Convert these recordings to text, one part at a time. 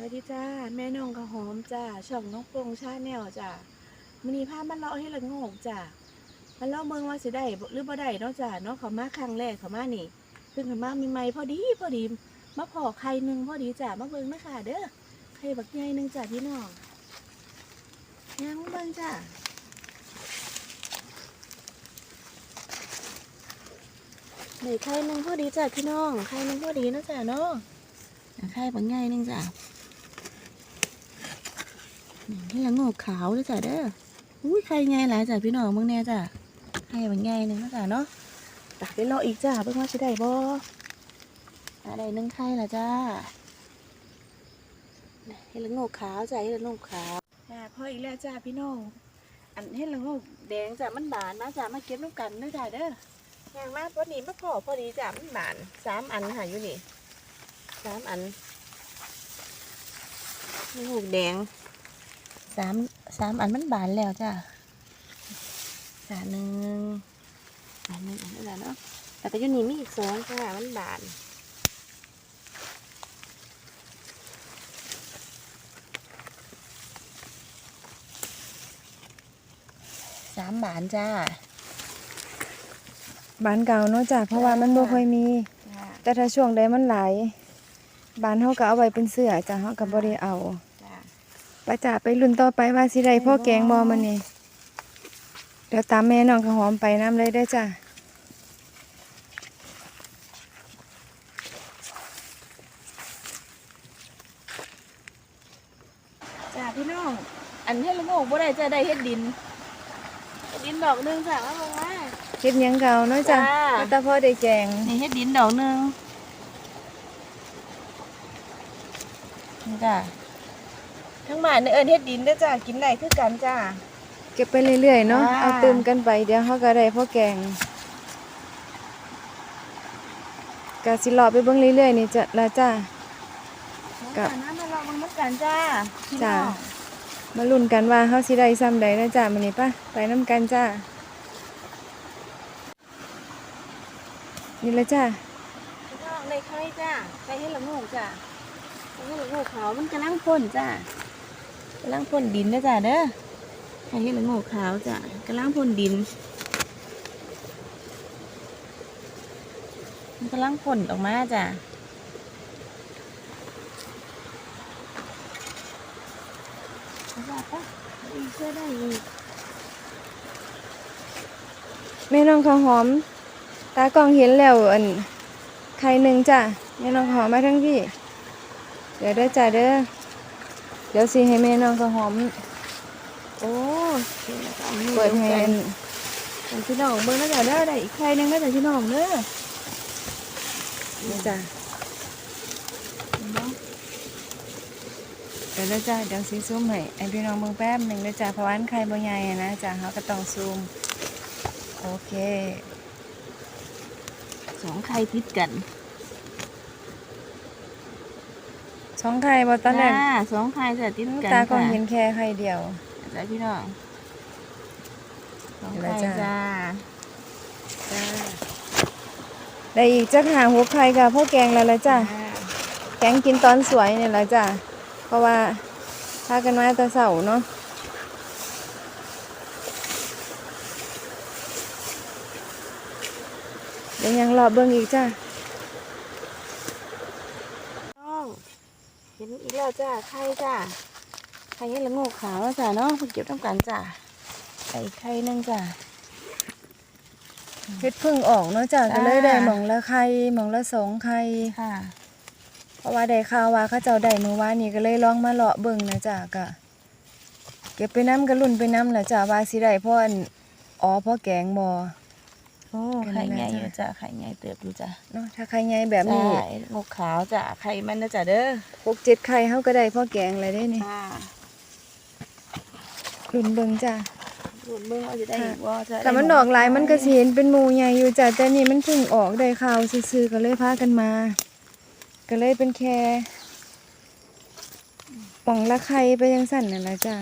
วัสดีจ้า แม่น้องกระหอมจ้าช่องน้องโปรงชาแนลจ้ามันนี้พามันเลาะให้ละโงจ้ามันเลาะเมืองว่าสิได้หรือบ่ได้เนาะจ้าเนาะเขามาครั้งแรกเขามานี่เพิ่งเขามามีไม่พอดีพอดีมาพอไข่หนึ่งพอดีจ้ามาเบิ่งนะคะเด้อไข่บักใหญ่หนึ่งจ้าพี่น้องยังเบิ่งจ้าไหนไข่หนึ่งพอดีจ้าพี่น้องไข่หนึ่งพอดีเนาะจ้าเนาะไข่บักใหญ่หนึ่งจ้า นี่ละโงกขาวด้วยจ้ะเด้ออุ้ยใครไงหลายจ้ะพี่น้องเมืองแน่จ้ะให้บางไงหนึ่งจ้ะเนาะตักไปรออีกจ้ะเพิ่งว่าสิได้บ่อะไรนึ่งไข่ละจ้าเห็ดละโงกขาวจ้ะเห็ดละโงกขาวจ้ะพ่ออีกแล้วจ้ะพี่น้องอันเห็ดละโงกแดงจ้ะมันบานมาจ้ะมาเก็บน้ำกันด้วยจ้ะเด้อย่างมากพอดีมาพอพอดีจ้ะมันบานสามอันค่ะอยู่นี่สามอันละโงกแดง สามสามอันมันบานแล้วจ้ะสาหนึ่งอันหนึ่งอันนั้นแหละเนาะแต่ก็อยูนี่มีอีกสองจ้ะมันบานสามบานจ้าบ้านเก่าเนาะจ้ะเพราะว่ามันบ่ค่อยมีจ้าแต่ถ้าช่วงใดมันหลายบ้านเฮาก็เอาไว้เป็นเสื้อจ้ะเฮาก็บ่ได้เอาจ้า ไปจ้ะไปรุ่นต่อไปว่าสิได้พ่อแกงบ่มันนี่เดี๋ยวตามแม่น้องข้าวหอมไปน้ำเลยได้อจ้ะจ้าพี่น้อง อันเฮ็ดละโงกบ่ได้จะได้เฮ็ดดินเฮ็ดดินดอกหนึงจ้ะมาลงมา เฮ็ดหยังเก่าเนาะจ้ะจ้า แต่พอได้แกงนี่เฮ็ดดินดอกหนึงนี่จ้ะ ทั้งบ้านเนี่ยเอิ้นเฮ็ดดินเด้อจ้ะกินได้คือกันจ้า เก็บไปเรื่อยๆเนาะจ้าเอาตื่มกันไปเดี๋ยวเฮาก็ได้พ่อแกงก็สิรอไปเบิ่งเรื่อยๆนี่จ้ะละจ้ะกับน้ำมาลองมันกันจ้าพี่จ้าน้องมาลุ้นกันว่าเฮาสิได้ซ้ำใดนะจ้ะมื้อนี้ปะไปนํกันจ้า นี่ละจ้ะพี่น้องในไข่จ้าไข่ให้ละโงกจ้าไข่ให้ละโงกขาวมันกำลังพ่นจ้า กำลังพ่นดินนะจ้าเด้อไข่ให้ละโงกขาวจ้ากำลังพ่นดินมันกำลังพ่นออกมาจ้าเอาจ้ะไปอีกเชื่อได้อีกแม่น้องข้าวหอม ตากล้องเห็นแล้วอันไข่หนึ่งจ้ะแม่น้องข้าวหอมมาทั้งพี่ เดี๋ยวเด้อจ้ะเด้อ เดี๋ยวสิให้แม่น้องข้าวหอม โอ้ยเปิดให้อันแต่พี่น้องเบิ่งแล้วจ้ะเด้อได้อีกไข่หนึงแล้วจ้ะพี่น้องเด้อนี่จ้ะเดี๋ยวเด้อจ้ะเดี๋ยวสิซูมให้ไอพี่น้องเบิ่งแป๊บหนึ่งเด้อจ้ะเพราะว่าอันไข่บ่ใหญ่อะนะจ้ะเขาก็ต้องซูม โอเค สองไข่ติดกัน สองไข่บ่ตอนแรกจ้าสองไข่จะติดกันตากล้องค่ะเห็นแค่ไข่เดียวจ้าพี่น้องสองเดี๋ยวไข่จ้าจ้าจ้าได้อีกจักหาหัวไข่กับพ่อแกงแล้วละจ้ะแกงกินตอนสวยเนี่ยแหละจ้ะเพราะว่าพากันมาแตะเสาเนาะเดี๋ยวยังรอเบิ่งอีกจ้ะ น้องเห็นอีกแล้วจ้าไข่จ้าไข่ให้ละโงกขาวแล้วจ้าเนาะเพิ่งเก็บทำกันจ้าไข่ไข่หนึงจ้าเฮ็ดเพึ่งออกเนาะจ้ะจ้าก็เลยได้หมองละไข่หมองละสองไข่ค่ะ เพราะว่าได้ข่าวว่าเขาเจ้าได้เมื่อวานนี้ก็เลยลองมาเลาะเบิ่งนะจ้ะก็เก็บไปน้ำก็ลุ่นไปน้ำแหละจ้ะว่าสิได้เพราะอันอ๋อเพราะแกงบ่โอ้เป็นไข่ไงใหญ่จ้ะอยู่จ้าไข่ใหญ่เติบอยู่จ้าเนาะถ้าไข่ใหญ่แบบนี้จ้าโงกขาวจ้าไข่มันนะจ้าเด้อหกเจ็ดไข่เฮาก็ได้เพราะแกงเลยได้นี่จ้าลุ่นเบิ่งจ้ะรุ่นเบิ่งว่าจะได้อีกว่าจะแต่มันดอกหลายมันก็สิเห็นเป็นหมู่ใหญ่อยู่จ้ะแต่นี่มันเพิ่งออกได้ข่าวซื่อๆก็เลยพากันมา ก็เลยเป็นแค่ป่องละไข่ไปยังสั่นนั่นล่ะจ้ะ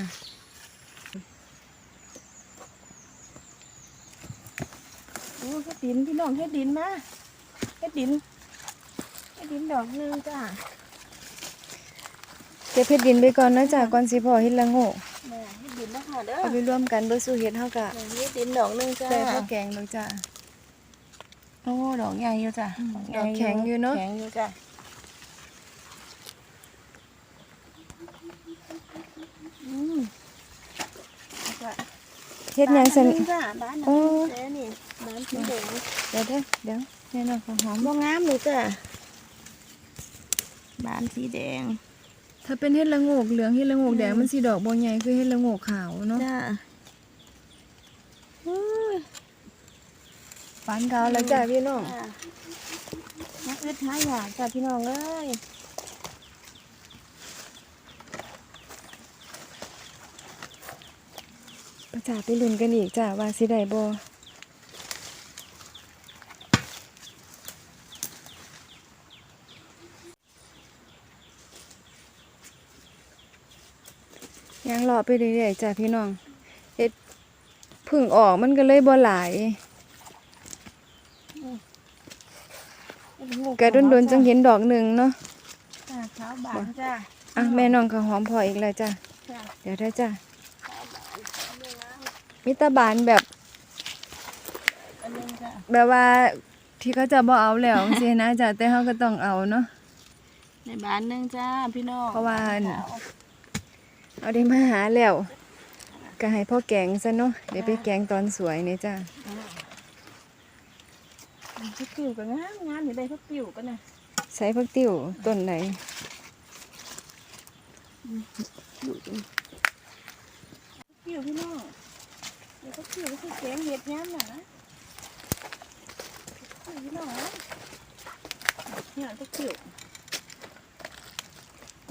โอ้ เฮ็ดดินพี่น้องเฮ็ดดินมาเฮ็ดดินเฮ็ดดินดอกหนึงจ้าเก็บเฮ็ดดินไปก่อนนะจ้ะก่อนสิพอเฮ็ดละโงกแม่เฮ็ดดินแล้วค่ะเด้อเอาไปรวมกันเบิดสู่เฮ็ดเฮากะแม่เฮ็ดดินดอกหนึงจ้าใส่ข้าวแกงดอกจ้ะ โอ้ดอกใหญ่อยู่จ้ะอืมใหญ่ดอกแข็งอยู่เนอะ แข็งอยู่จ้ะอืมจ้ะ เฮ็ดหยังซั่นบ้าจ้ะบ้านโอ้แท้นี่บ้านสีแดงเดี๋ยวเด้อเดี๋ยวแม่น้องข้าวหอมบ่งามเลยจ้ะบ้านสีแดง ถ้าเป็นเฮ็ดละโงกเหลืองเฮ็ดละโงกแดงมันสิดอกบ่ใหญ่คือเฮ็ดละโงกขาวเนาะจ้ะอุ้ยปานกาวแล้วจ้ะพี่น้องจ้ะนักอึดหาอยากจ้ะพี่น้องเอ้ย ประ จาไปลุ้นกันอีกจ้ะว่าสิได้บ่ยังรอไปเรื่อยๆจ้ะพี่น้องเฮ็ดเพึ่งออกมันก็เลยบ่หลายกะโดนๆจังเห็นดอกหนึงเนาะจ้ะขาวบานจ้ะอะแม่น้องข้าวหอมพออีกแล้วจ้ะจ้ะเดี๋ยวได้จ้ะขาวบานเอาเลยนะ มิตรบานแบบอันนึงจ้ะแบบว่าที่เขาจะบ่เอาแล้วสินะจ้ะแต่เขาก็ต้องเอาเนาะในบ้านหนึงจ้าพี่น้องเพราะว่าขาวเอาได้มาหาแล้วก็ให้พ่อแกงซะเนาะเดี๋ยวไปแกงตอนสวยนี่จ้ะพักติ๋วก็งามงามอยู่ได้พักติ๋วก็นะใช้ผักติ้วต้นไหนอยู่จริงพักติ๋วพี่น้อง เดี๋ยวพักติ๋วก็คือแกงเห็ดงามน่ะนะพักติ๋วพี่น้องนะเนี่ยพักติ๋ว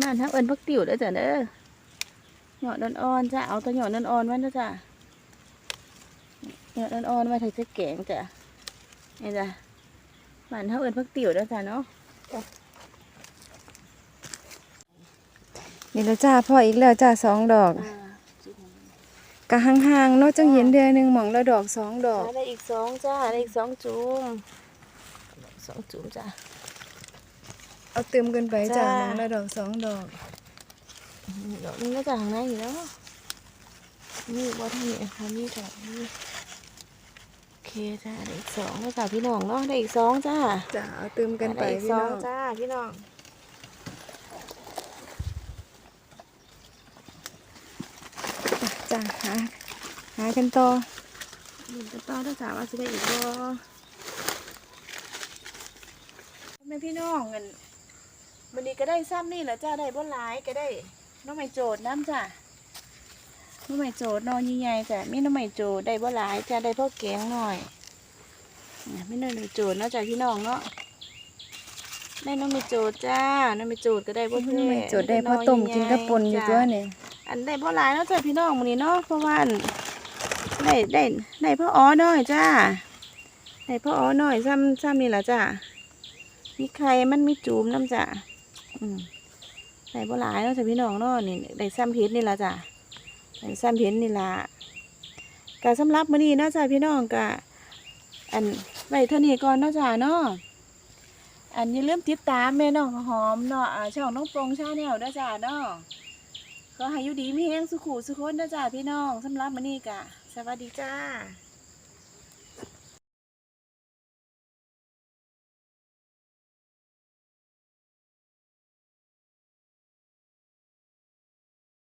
นั่นทักเอิญพักติ๋วเด้อจ้ะเด้อหยอดอ่อนๆจ้ะเอาแตัวหยอดอ่อนๆไว้นะจ้ะหยอดอ่อนๆไว้ใส่แกงจ้ะนี่จ้ะบ้านทักเอิญพักติ๋วเด้อจ้ะเนาะนี่แล้วจ้าพ่ออีกแล้วจ้าสองดอกอ่า กะห่างๆเนาะจังเห็นเดือนหนึ่งหมองละดอกสองดอกได้อีกสองจ้าได้อีกสองจุ่มสองจุ่มจ้าเอาเติมกันไปจ้าจ้าหมองละดอกสองดอกดอกนี้ก็จะทางในอยู่แล้วนี่ว่าทางนี้ค่ะนี่จ้ะนี่โอเคจ้าได้อีกสองแล้วจ้าพี่น้องเนาะได้อีกสองจ้าจ้าเอาเติมกันไปได้อีกพี่สอน้งองจ้าพี่น้อง จ้าหาหากันต่อนี่จะต่อได้จ้าว่าจะได้อีกบ่แม่พี่น้องเงินวันนี้ก็ได้ซ้ำนี่แหละจ้าได้บ่หลายก็ได้น้องไม่โจทย์น้ำจ้าน้ำใหม่โจดนอนใหญ่ๆจ้ะมีน้ำใหม่โจดได้บ่หลายจ้ะได้พ่อแกงหน่อยเนี่ยไม่น้ำใหม่โจดเนาะจ้ะพี่น้องเนาะได้น้ำใหม่โจดจ้าน้ำใหม่โจดก็ได้บ่พี่เพื่น้องไม่จดได้พ่อต้มกินกระปนอยู่ตัวนี่ อันได้บ่หลายเนาะจ้ะพี่น้องมื้อนี้เนาะเพราะว่าอันได้ได้ได้พ่ออ้อน้อยจ้าได้พ่ออ้อน้อยซ้ำซ้ำนี่แหละจ้ะมีไข่มันมีจูมน้ำจ้ะอืมได้บ่หลายเนาะจ้ะพี่น้องเนาะนี่ได้ซ้ำเพชรนี่แหละจ้ะอันซ้ำเห็นนี่ละกะสำหรับมื้อนี้เนาะจ้าพี่น้องกะอันไว้เท่านี้ก่อนเนาะจ้าเนาะอันอย่าลืมติดตามแม่น้องหอมเนาะอ่าช่องน้องปรงชาแนลด้อจ้าเนาะ ก็ให้อยู่ดีมีแห้งสุขุสุขคนะจ้าพี่น้องสำหรับมื้อนี้กะ สวัสดีจ้า